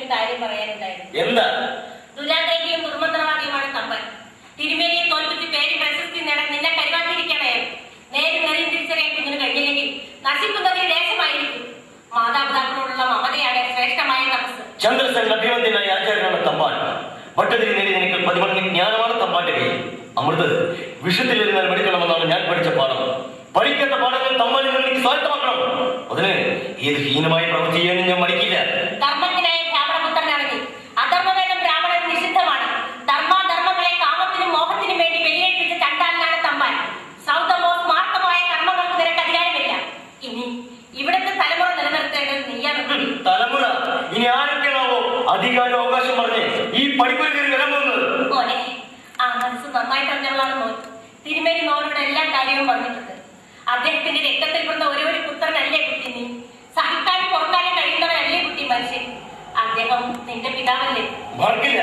ഒരു കാര്യം പറയാനുണ്ടായിരുന്നു. എന്താ? ദുരാഗ്രഹിയും ദുർമന്ത്രവാദിയുമാണ് തമ്പൻ. തിരുമേനിയെ തോൽപ്പിച്ച് പേര് പ്രശസ്തി നേടാൻ നിന്നെ കരുവാക്കിയിരിക്കണമായിരുന്നു നേരും നെറിയും തിരിച്ചറിയാൻ കുഞ്ഞിന് കഴിഞ്ഞില്ലെങ്കിൽ നശിക്കുന്നത് ദേശമായിരിക്കും മാതാപിതാക്കളോടുള്ള മമതയാണ് ശ്രേഷ്ഠമായ തപസ്. ചന്ദ്രസേന അഭിമന്യനായ ആചാര്യനാണ് തമ്പാൻ. ഭട്ടതിരി നേടി നിനക്ക് പതിമടങ്ങ് ജ്ഞാനമാണ് തമ്പാന്റെ കയ്യിൽ. അമൃത് വിഷത്തിലിരുന്നാൽ പഠിക്കണമെന്നാണ് ഞാൻ പഠിച്ച പാഠം. പഠിക്കേണ്ട പാഠങ്ങൾ തമ്പാനിൽ നിന്ന് സ്വായത്തമാക്കണം അതിന് ഏത് ഹീനമായ പ്രവൃത്തി ചെയ്യാനും ഞാൻ മടിക്കില്ല. പഠിപ്പൊരു കയറി വരാൻ പോകുന്നത്? മോനെ ആ മനസ്സ് നന്നായി പറഞ്ഞവളാണ് മോൻ. തിരുമേനി മോനോട് എല്ലാ കാര്യവും പറഞ്ഞിട്ടുണ്ട്. അദ്ദേഹത്തിന്റെ രക്തത്തിൽ പിറന്ന ഒരു ഒരു പുത്രനല്ലേ കുട്ടി നീ? സഹിക്കാനും പൊറുക്കാനും കഴിയുന്നവനല്ലേ കുട്ടി മനുഷ്യൻ. അദ്ദേഹം നിന്റെ പിതാവല്ലേ? മറക്കില്ല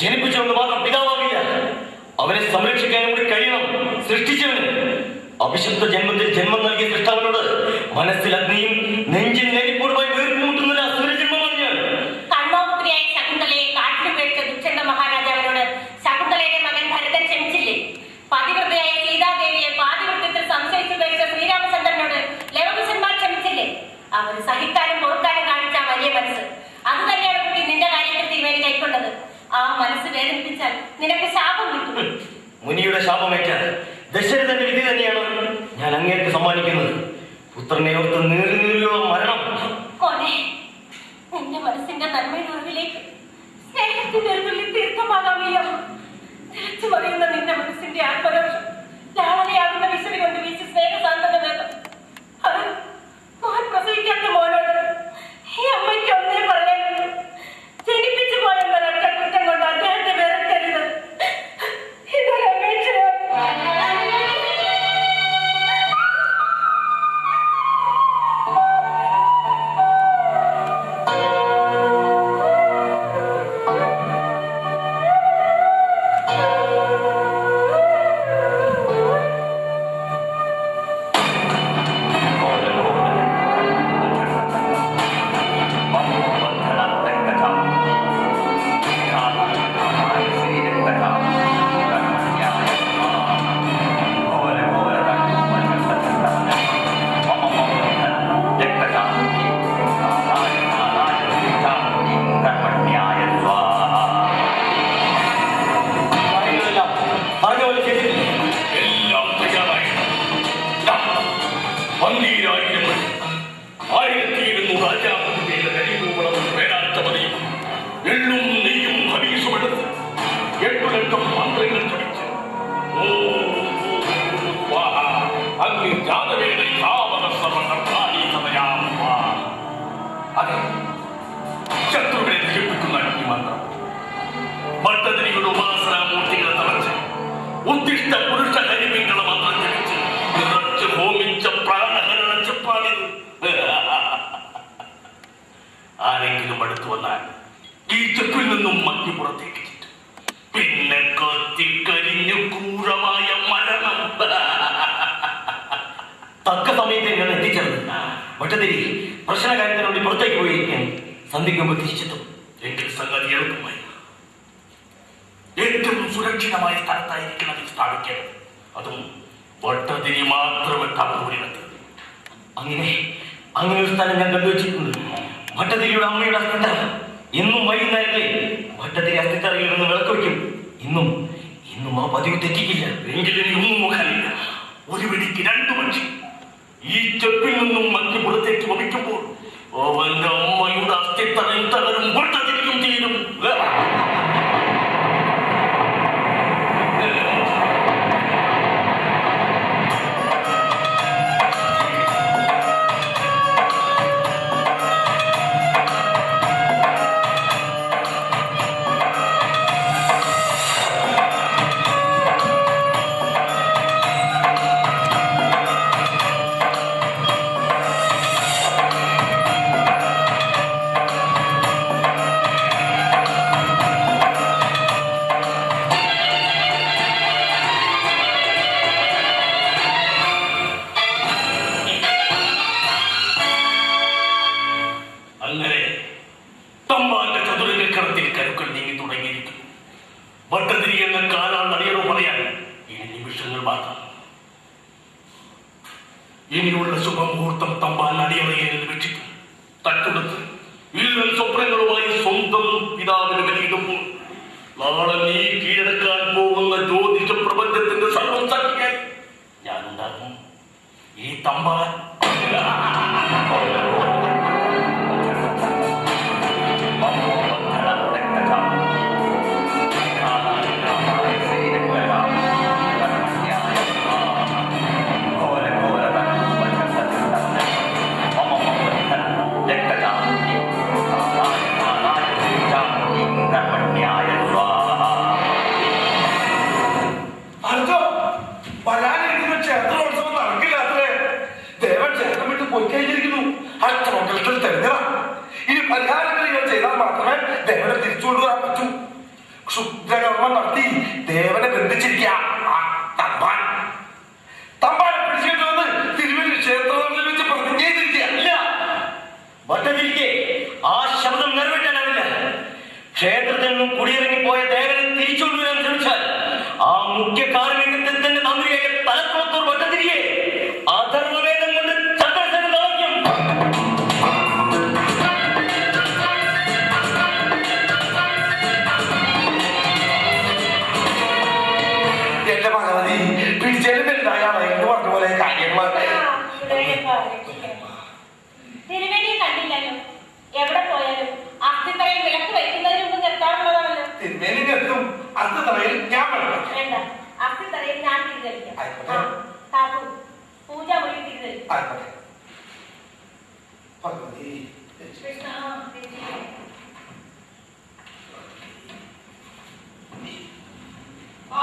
ജനിപ്പിച്ചുകൊണ്ട് മാത്രം പിതാവാകില്ല. അവനെ സംരക്ഷിക്കാനും കൂടി കഴിയണം. സൃഷ്ടിച്ചവന്. അവിശുദ്ധ ജന്മത്തിൽ ജന്മം നൽകിയ സൃഷ്ടാവിനോട് മനസ്സിൽ അഗ്നിയും നെഞ്ചിൽ നെരിപ്പൂടുമായി വീർപ്പുമുട്ടുന്ന ആ മനസ്സ് വേദനിപ്പിച്ചാൽ നിനക്ക് ശാപം കിട്ടും. മുനിയുടെ ശാപമേറ്റ ദശരഥന്റെ വിധി തന്നെയാണ് ഞാൻ അങ്ങേക്ക് സമ്മാനിക്കുന്നത്. പുത്രനെ ഓർത്ത് നീറി നീറിയുള്ള മരണം. കൊനെ നിന്റെ മനസ്സിന്റെ നന്മയുടെ ഉറവിലേക്ക് സ്നേഹത്തിന്റെ തുള്ളി തീർത്ഥമാകാമല്ലോ തിരിച്ചു പറയുന്ന നിന്റെ മനസ്സിന്റെ ആത്മരോഷം ഉദ്ദിഷ്ട പുരുഷ ആരെങ്കിലും അടുത്തു വന്നാൽ ഈച്ചപ്പിൽ നിന്നും മക്കി പുറത്തേക്ക് പിന്നെ കത്തിക്കരിഞ്ഞു ക്രൂരമായ മരണം. തക്ക സമയത്ത് ഞാൻ എത്തിച്ചേർന്നത് ഭട്ടതിരി പ്രശ്ന കാര്യത്തിന് വേണ്ടി പുറത്തേക്ക് പോയിരിക്കാൻ സന്ധിക്കുമ്പോൾ തിരിച്ചെത്തും. എങ്കിൽ സംഗതി എളുപ്പമായി. സുരക്ഷിതമായ സ്ഥലത്തായിരിക്കണം ഇത് സ്ഥാപിക്കേണ്ടത് അതും വട്ടതിരി മാത്രം എത്താവുന്ന അങ്ങനെ അങ്ങനെ ഒരു സ്ഥലം ഞാൻ കണ്ടുവച്ചിട്ടുണ്ട് ഭട്ടതിരിയുടെ അമ്മയുടെ അസ്ഥിത്തറ ഇന്നും വൈകുന്നേരങ്ങളിൽ ഭട്ടതിരി അസ്ഥിത്തറയിൽ നിന്ന് വിളക്ക് വയ്ക്കും. ഇന്നും ഇന്നും ആ പതിവ് തെറ്റിക്കില്ല. എങ്കിലും ഇന്നും മുഖമില്ല ഒരു വെടിക്ക് രണ്ടു പക്ഷി. ഈ ചെപ്പിൽ നിന്നും മറ്റു പുറത്തേക്ക് വമിക്കുമ്പോൾ അവന്റെ അമ്മയുടെ അസ്ഥിത്തറയിൽ തകരും ഭട്ടതിരിയും തീരും. നിമിഷങ്ങൾ ഇനിയുള്ള ശുഭമുഹൂർത്തം തമ്പാൽ അടിയറയെ വെച്ചിട്ട് തട്ടുടുത്ത് വീരൻ സ്വപ്നങ്ങളുമായി സ്വന്തം പിതാവിന് വലിയിടുമ്പോൾ നാളെ നീ കീഴടക്കാൻ പോകുന്ന ജ്യോതിഷ പ്രപഞ്ചത്തിന്റെ സർവം ഞാൻ ഞാനുണ്ടാകും ഈ തമ്പാൻ പരിഹാരക്രിയകൾ ചെയ്താൽ മാത്രമേ ദേവനെ തിരിച്ചുകൊണ്ടുവരാൻ പറ്റൂ. ക്ഷുദ്രകർമ്മം നടത്തി ദേവനെ ബന്ധിച്ചിരിക്കുക. ആ ശബ്ദം നിന്നും ദേവനെ ആ മുഖ്യ കാർമ്മികത്തിൽ തന്നെ തന്ത്രിയായ തലക്കുളത്തൂർ രക്ഷിക്കണം കണ്ടില്ലല്ലോ? എവിടെ പോയാലും അസ്ഥിത്തറയിൽ വിളക്ക് വെക്കുന്നതിന് മുമ്പ് നിർത്താറുള്ളതാണല്ലോ. തിരുമേനി നിർത്തും അസ്ഥിത്തറയിൽ ഞാൻ വേണ്ട. അസ്ഥിത്തറയിൽ ഞാൻ തിരിച്ചടിക്കാം കാക്കു പൂജ മുറി തിരിച്ചടിക്കും കൃഷ്ണ ആ